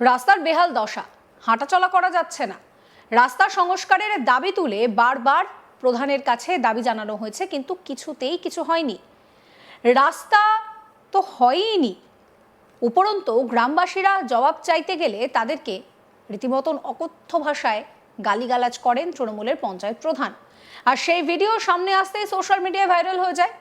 রাস্তার বেহাল দশা, হাঁটাচলা করা যাচ্ছে না। রাস্তা সংস্কারের দাবি তুলে বারবার প্রধানের কাছে দাবি জানানো হয়েছে, কিন্তু কিছুতেই কিছু হয়নি। রাস্তা তো হয়ইনি। উপরন্তু গ্রামবাসীরা জবাব চাইতে গেলে তাদেরকে রীতিমতন অকথ্য ভাষায় গালিগালাজ করেন তৃণমূলের পঞ্চায়েত প্রধান। আর সেই ভিডিও সামনে আসতেই সোশ্যাল মিডিয়ায় ভাইরাল হয়ে যায়।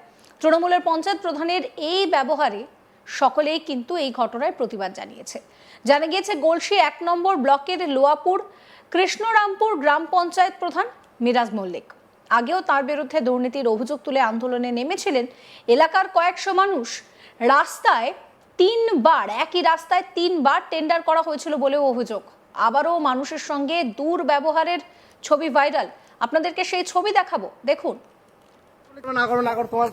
তৃণমূলের পঞ্চায়েত প্রধানের এই ব্যবহারে সকলেই কিন্তু এই ঘটনায় প্রতিবাদ জানিয়েছে। জানা গিয়েছে গোলসি এক নম্বর ব্লকের লোয়াপুর কৃষ্ণরামপুর গ্রাম পঞ্চায়েত প্রধান মিরাজ মল্লিক। আগেও তার বিরুদ্ধে দুর্নীতির অভিযোগ তুলে আন্দোলনে নেমেছিলেন এলাকার কয়েকশো মানুষ। রাস্তায় তিনবার, একই রাস্তায় তিনবার টেন্ডার করা হয়েছিল বলেও অভিযোগ। আবারও মানুষের সঙ্গে দুর্ব্যবহারের ছবি ভাইরাল আপনাদেরকে সেই ছবি দেখাবো। দেখুন। না করো না করো তোমার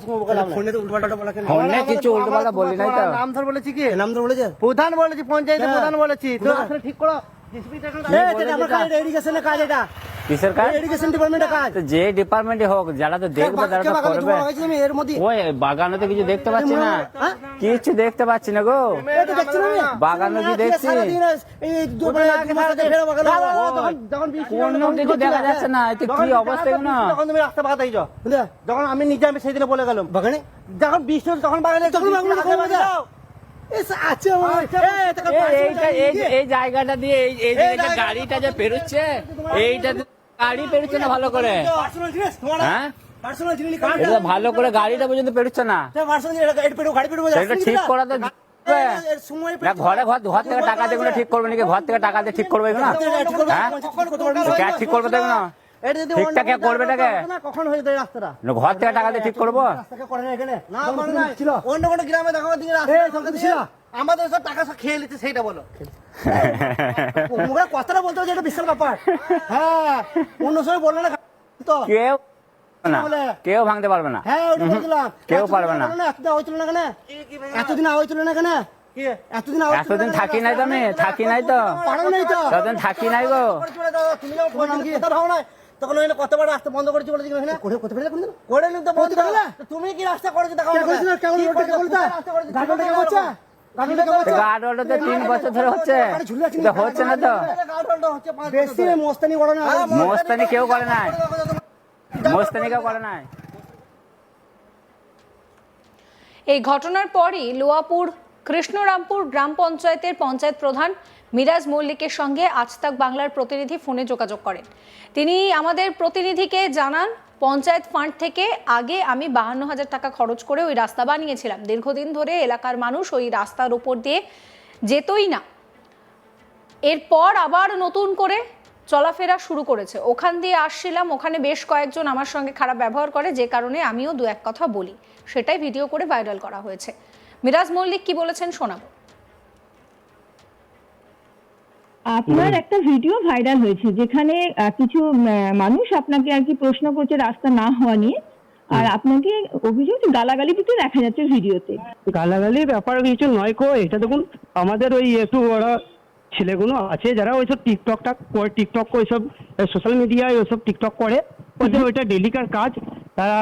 ফোনে তো উল্টোপাল্টা বলা কেন ফোনে কিছু উল্টোপাল্টা বলি নাই তো। নাম ধর বলেছি কি? নাম তো বলেছে? প্রধান বলেছি পঞ্চায়েতের হ্যাঁ। প্রধান বলেছি। তো ঠিক করো। কিসের কাজ? কাজ। যে ডিপার্টমেন্টে হোক যারা তো দেখবে তারা তো করবে? ওই বাগানে তো কিছু দেখতে পাচ্ছি না। হ্যাঁ? কিছু দেখতে পাচ্ছি না গো। বাগানে কি দেখছি? কোনো কিছু দেখা যাচ্ছে না। এতে কি অবস্থা না তখন তুমি রাস্তা যাও। যখন আমি নিজে আমি সেদিনে বলে গেলাম। বাগানে? যখন বৃষ্টি তখন বাগানে এই জায়গাটা দিয়ে এই গাড়িটা যে পেরোচ্ছে এইটা গাড়ি পেরোচ্ছে না ভালো করে? হ্যাঁ? ভালো গাড়িটা পর্যন্ত পেরোচ্ছে না। এটা ঠিক করা তো। ঘরে ঘর ঘর থেকে টাকা দিয়ে ঠিক করবে নাকি? ঘর থেকে টাকা দিয়ে ঠিক করবে না ঠিক করবে, হ্যাঁ? ঠিক করবে দেখো না এটা যদি ঠিকঠাক অন্য করবে কোনো না, কখন হয়ে যায় রাস্তাটা? ঘর থেকে টাকা দিয়ে ঠিক করব? রাস্তাকে করে এখানে। না করে তুমি ছিল। অন্য কোনো গ্রামে দেখো দিকে রাস্তা ছিল। আমাদের সব টাকা সব খেয়ে নিচ্ছে সেইটা বলো। মুখে কথাটা বলতে হবে এটা বিশাল ব্যাপার। হ্যাঁ অন্য সময় বললে না তো। কেউ কেউ ভাঙতে পারবে না। হ্যাঁ ওটা বলছিলাম কেউ এতদিন পারবে না। এতদিন তুলে না কেন এতদিন না কেন এতদিন এতদিন থাকি নাই তো আমি থাকি নাই তো। পারো নাই তো। থাকি নাই গো। তুমি না তখন ওই কতবার রাস্তা বন্ধ করেছি করে করতে পারলে কোনদিন? করে নিতে বন্ধ করতে পারলে? তুমি কি রাস্তা করেছ দেখো কেমন করেছ? তিন বছর ধরে হচ্ছে। হচ্ছে না তো? বেশি না মোস্তানি কেউ করে মোস্তানি কেউ করে এই ঘটনার পরই লোয়াপুর কৃষ্ণরামপুর গ্রাম পঞ্চায়েতের পঞ্চায়েত প্রধান মিরাজ মল্লিকের সঙ্গে আজ তাক বাংলার প্রতিনিধি ফোনে যোগাযোগ করেন। তিনি আমাদের প্রতিনিধিকে জানান, পঞ্চায়েত ফান্ড থেকে আগে আমি বাহান্ন হাজার টাকা খরচ করে ওই রাস্তা বানিয়েছিলাম। দীর্ঘদিন ধরে এলাকার মানুষ ওই রাস্তার উপর দিয়ে যেতই না। এরপর আবার নতুন করে চলাফেরা শুরু করেছে। ওখান দিয়ে আসছিলাম, ওখানে বেশ কয়েকজন আমার সঙ্গে খারাপ ব্যবহার করে, যে কারণে আমিও দু এক কথা বলি। সেটাই ভিডিও করে ভাইরাল করা হয়েছে। মিরাজ মল্লিক কি বলেছেন শোনাবো। আপনার একটা ভিডিও ভাইরাল হয়েছে যেখানে কিছু মানুষ আপনাকে আর কি প্রশ্ন করছে রাস্তা না হওয়া নিয়ে। আর আপনাকে অভিযোগ গালাগালি দিতে দেখা যাচ্ছে ভিডিওতে। গালাগালি ব্যাপার কিছু নয় কো এটা দেখুন আমাদের ওই একটু ওরা ছেলেগুলো আছে যারা ওইসব টিকটকটা করে টিকটক ওইসব সোশ্যাল মিডিয়ায় ওইসব টিকটক করে ওদের ওইটা ডেলিকার কাজ। তারা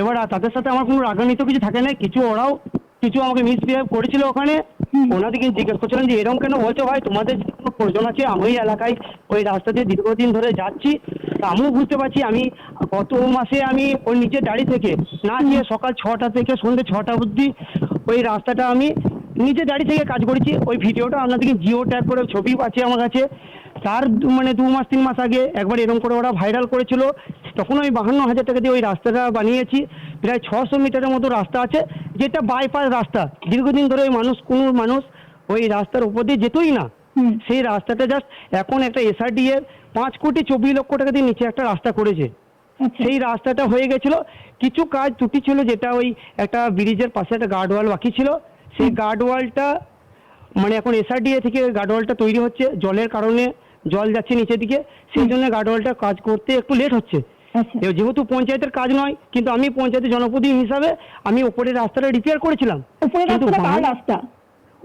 এবার তাদের সাথে আমার কোনো রাগান্বিত কিছু থাকে না কিছু ওরাও কিছু আমাকে মিসবিহেভ করেছিল ওখানে ওনাদেরকে জিজ্ঞেস করছিলাম যে এরকম কেন বলছো ভাই? তোমাদের প্রয়োজন আছে আমি এলাকায় ওই রাস্তা দিয়ে দীর্ঘদিন ধরে যাচ্ছি। আমিও বুঝতে পারছি আমি গত মাসে আমি ওই নিচে দাঁড়িয়ে থেকে না গিয়ে সকাল ছটা থেকে সন্ধ্যে ছটা অবধি ওই রাস্তাটা আমি নিজে দাঁড়িয়ে থেকে কাজ করেছি। ওই ভিডিওটা আপনাদেরকে জিও ট্যাগ করে ছবি আছে আমার কাছে। তার মানে দু মাস তিন মাস আগে একবার এরকম করে ওরা ভাইরাল করেছিল। তখন আমি বাহান্ন হাজার টাকা দিয়ে ওই রাস্তাটা বানিয়েছি। প্রায় ছশো মিটারের মতো রাস্তা আছে। যেটা বাইপাস রাস্তা। দীর্ঘদিন ধরে ওই মানুষ কোনো মানুষ ওই রাস্তার উপর দিয়ে যেতই না। সেই রাস্তাটা জাস্ট এখন একটা এসআরডি এর পাঁচ কোটি চব্বিশ লক্ষ টাকা দিয়ে নিচে একটা রাস্তা করেছে। আচ্ছা। সেই রাস্তাটা হয়ে গেছিল। কিছু কাজ ত্রুটি ছিল যেটা ওই একটা ব্রিজের পাশে একটা গার্ড ওয়াল বাকি ছিল। সেই গার্ড ওয়ালটা মানে এখন এসআরডিএ থেকে গার্ড ওয়ালটা তৈরি হচ্ছে। জলের কারণে জল যাচ্ছে নিচের দিকে। সেই জন্য গার্ড ওয়ালটা কাজ করতে একটু লেট হচ্ছে। যেহেতু পঞ্চায়েতের কাজ নয় কিন্তু আমি পঞ্চায়েতের জনপ্রতিনিধি হিসাবে আমি ওপরের রাস্তাটা রিপেয়ার করেছিলাম। রাস্তা?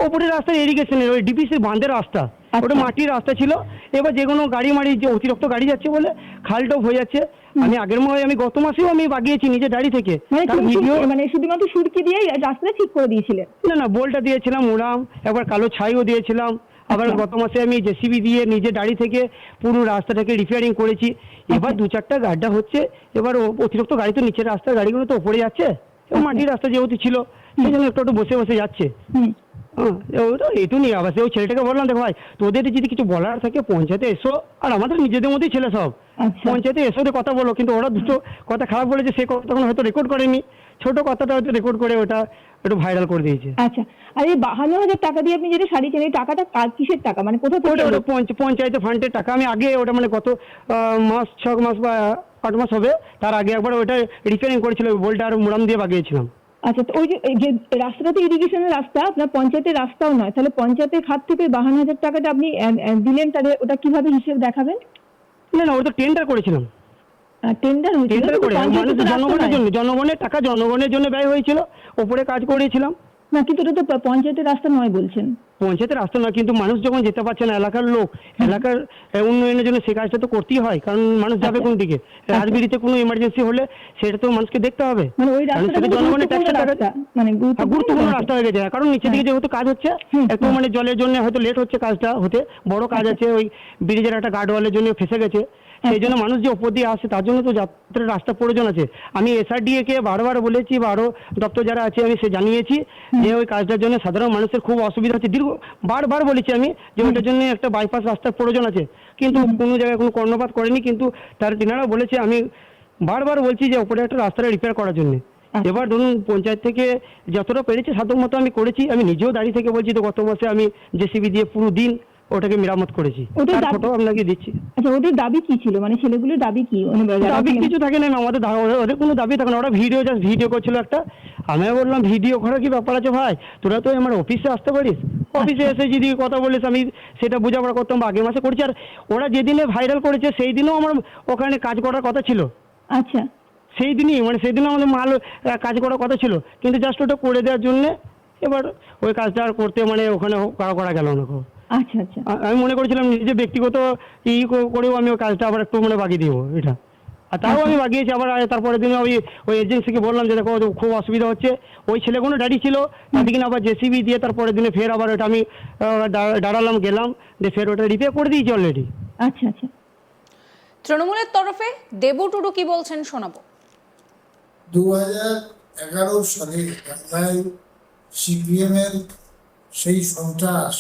ওপরের রাস্তা ইরিগেশনের ওই ডিপিসি বাঁধের রাস্তা। আচ্ছা। ওটা মাটির রাস্তা ছিল। এবার যে কোনো গাড়ি মাড়ি যে অতিরিক্ত গাড়ি যাচ্ছে বলে খালটাও হয়ে যাচ্ছে। আমি আগের মাসে আমি গত মাসেও আমি বাগিয়েছি নিজে গাড়ি থেকে। মানে মানে শুধুমাত্র সুরকি দিয়েই রাস্তাটা ঠিক করে দিয়েছিলেন না না বোলটা দিয়েছিলাম উড়াম একবার কালো ছাইও দিয়েছিলাম। আবার আচ্ছা। গত মাসে আমি জেসিবি দিয়ে নিজে গাড়ি থেকে পুরো রাস্তাটাকে রিপেয়ারিং করেছি। এবার আচ্ছা। দু চারটা গাড্ডা হচ্ছে এবার অতিরিক্ত গাড়ি তো নিচের রাস্তার গাড়িগুলো তো উপরে যাচ্ছে। মাটির রাস্তা যেহেতু ছিল সেই জন্য একটু একটু বসে বসে যাচ্ছে। হ্যাঁ ওটা এটু নিয়ে আবার ওই ছেলেটাকে বললাম দেখো ভাই তোদের যদি কিছু বলার থাকে পঞ্চায়েতে এসো। আর আমাদের নিজেদের মধ্যেই ছেলে সব। আচ্ছা। পঞ্চায়েতে এসো কথা বলো। কিন্তু ওরা দুটো কথা খারাপ বলেছে সে কথা হয়তো রেকর্ড করেনি। ছোট কথাটা হয়তো রেকর্ড করে ওটা একটু ভাইরাল করে দিয়েছে। আচ্ছা আর এই বাহান্ন হাজার টাকা দিয়ে আপনি যেটা শাড়ি কেনেন টাকাটা কার কিসের টাকা? মানে কোথাও ওটা পঞ্চায়েতে ফান্ডের টাকা। আমি আগে ওটা মানে গত আহ, মাস ছ মাস বা আট মাস হবে তার আগে একবার ওটা রিপেয়ারিং করেছিল বোল্ট আর মুরাম দিয়ে বাগিয়েছিলাম। আচ্ছা তো ওই যে রাস্তাটা তো ইরিগেশনের রাস্তা আপনার পঞ্চায়েতের রাস্তাও নয়। তাহলে পঞ্চায়েতের খাত থেকে বাহান্ন হাজার টাকাটা আপনি দিলেন তাহলে ওটা কীভাবে হিসেব দেখাবেন? না না ওটা টেন্ডার করেছিলাম। টেন্ডার হয়েছিল পঞ্চায়েতের মানুষ জনগণের জন্য জনগণের টাকা জনগণের জন্য ব্যয় হয়েছিল ওপরে কাজ করেছিলাম। না কিন্তু এটা তো পঞ্চায়েতের রাস্তা নয় বলছেন। পঞ্চায়েতের রাস্তা নয় কিন্তু মানুষ যখন যেতে পারছে না এলাকার লোক এলাকার উন্নয়নের জন্য সেই কাজটা তো করতেই হয় কারণ মানুষ যাবে আচ্ছা। কোন দিকে? রাজবিড়িতে কোনো ইমার্জেন্সি হলে সেটা তো মানুষকে দেখতে হবে। মানে ওই রাস্তাটা জনগণের গুরুত্বপূর্ণ ট্যাক্সের টাকা রাস্তা মানে হ্যাঁ, গুরুত্বপূর্ণ রাস্তা। হয়ে গেছে কারণ নিচে দিকে যেহেতু কাজ হচ্ছে একটু মানে জলের জন্য হয়তো লেট হচ্ছে কাজটা হতে বড় কাজ আছে ওই ব্রিজের একটা গার্ডওয়ালের জন্য ফেসে গেছে সেই জন্য মানুষ যে ওপর দিয়ে আসে তার জন্য তো যাত্রার রাস্তা প্রয়োজন আছে। আমি এসআরডিএ কে বারবার বলেছি বা আরও দপ্তর যারা আছে আমি সে জানিয়েছি যে ওই কাজটার জন্য সাধারণ মানুষের খুব অসুবিধা হচ্ছে। দীর্ঘ বারবার বলেছি আমি যে ওটার জন্য একটা বাইপাস রাস্তার প্রয়োজন আছে। কিন্তু কোনো জায়গায় কোনো কর্ণপাত করেনি কিন্তু তার তিনারা বলেছে আমি বারবার বলছি যে ওপরে একটা রাস্তাটা রিপেয়ার করার জন্য। এবার ধরুন পঞ্চায়েত থেকে যতটা পেরেছি সাধ্য মতো আমি করেছি। আমি নিজেও দাঁড়িয়ে থেকে বলছি তো গত মাসে আমি জেসিবি দিয়ে পুরো দিন ওটাকে মেরামত করেছি। তার দাম- ফটো আপনাকে দিচ্ছি। আচ্ছা ওদের দাবি কি ছিল? মানে ছেলেগুলোর দাবি কি? মানে যারা দাবি কিছু থাকে না আমাদের ওদের- ওদের কোনো দাবি থাকে না। ওরা ভিডিও জাস্ট ভিডিও করছিল একটা। আমি বললাম ভিডিও করার কি ব্যাপার আছে ভাই? তোরা তো আমার অফিসে আসতে পারিস। অফিসে এসে যদি কথা বলিস আমি সেটা বোঝাপড়া করতাম বা আগের মাসে করেছি। আর ওরা যেদিনে ভাইরাল করেছে সেই দিনও আমার ওখানে কাজ করার কথা ছিল। আচ্ছা। সেই দিনই মানে সেই দিনও আমাদের মাল আহ, কাজ করার কথা ছিল। কিন্তু জাস্ট ওটা করে দেওয়ার জন্য এবার ওই কাজটা আর করতে মানে ওখানে করা করা গেল না খুব। আচ্ছা আচ্ছা। আমি মনে করেছিলাম নিজে ব্যক্তিগত ই করেও আমি ওই কাজটা আবার একটু মানে বাগিয়ে দিব এটা। আর তাও আমি বাগিয়েছি আবার তারপরের দিনে ওই ওই এজেন্সিকে বললাম যে দেখো খুব অসুবিধা হচ্ছে। ওই ছেলেগুলো ডাড়ি ছিল তাদেরকে কিনা আবার জেসিবি দিয়ে তারপরের দিনে ফের আবার ওটা আমি দাঁড়ালাম গেলাম দিয়ে ফের ওটা রিপেয়ার করে দিয়েছি অলরেডি আচ্ছা আচ্ছা। তৃণমূলের তরফে দেবু টুডু কি বলছেন শোনাবো। দু হাজার এগারো সালে বাংলায় সিপিএমের সেই সন্ত্রাস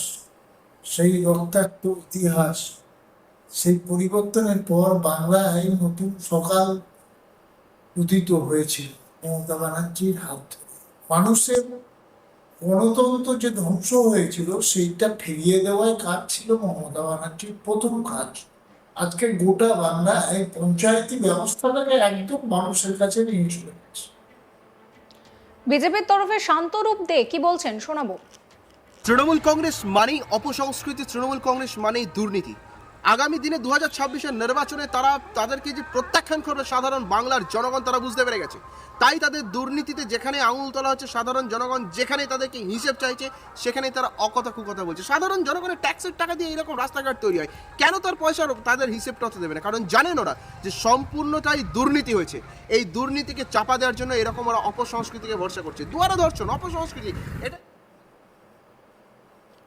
সেই রক্তাক্ত ইতিহাস, সেই পরিবর্তনের পর বাংলায় নতুন সকাল উদিত হয়েছিল মমতা ব্যানার্জির হাত মানুষের গণতন্ত্র যে ধ্বংস হয়েছিল, সেইটা ফিরিয়ে দেওয়ার কাজ ছিল মমতা ব্যানার্জির প্রথম কাজ। আজকে গোটা বাংলায় পঞ্চায়েতি ব্যবস্থাটাকে একদম মানুষের কাছে নিয়ে চলে গেছে। বিজেপির তরফে শান্তরূপ দে কি বলছেন শোনাবো। তৃণমূল কংগ্রেস মানেই অপসংস্কৃতি, তৃণমূল কংগ্রেস মানেই দুর্নীতি। আগামী দিনে দু হাজার ছাব্বিশের নির্বাচনে তারা তাদেরকে যে প্রত্যাখ্যান করবে সাধারণ বাংলার জনগণ তারা বুঝতে পেরে গেছে। তাই তাদের দুর্নীতিতে যেখানে আঙুল তোলা হচ্ছে, সাধারণ জনগণ যেখানে তাদেরকে হিসেব চাইছে সেখানে তারা অকথা কুকথা বলছে। সাধারণ জনগণের ট্যাক্সের টাকা দিয়ে এরকম রাস্তাঘাট তৈরি হয়। কেন তার পয়সার তাদের হিসেবটা হতে দেবে না? কারণ জানেন ওরা যে সম্পূর্ণটাই দুর্নীতি হয়েছে। এই দুর্নীতিকে চাপা দেওয়ার জন্য এরকম ওরা অপসংস্কৃতিকে ভরসা করছে। দুয়ারা ধর্ষণ, অপসংস্কৃতি, এটা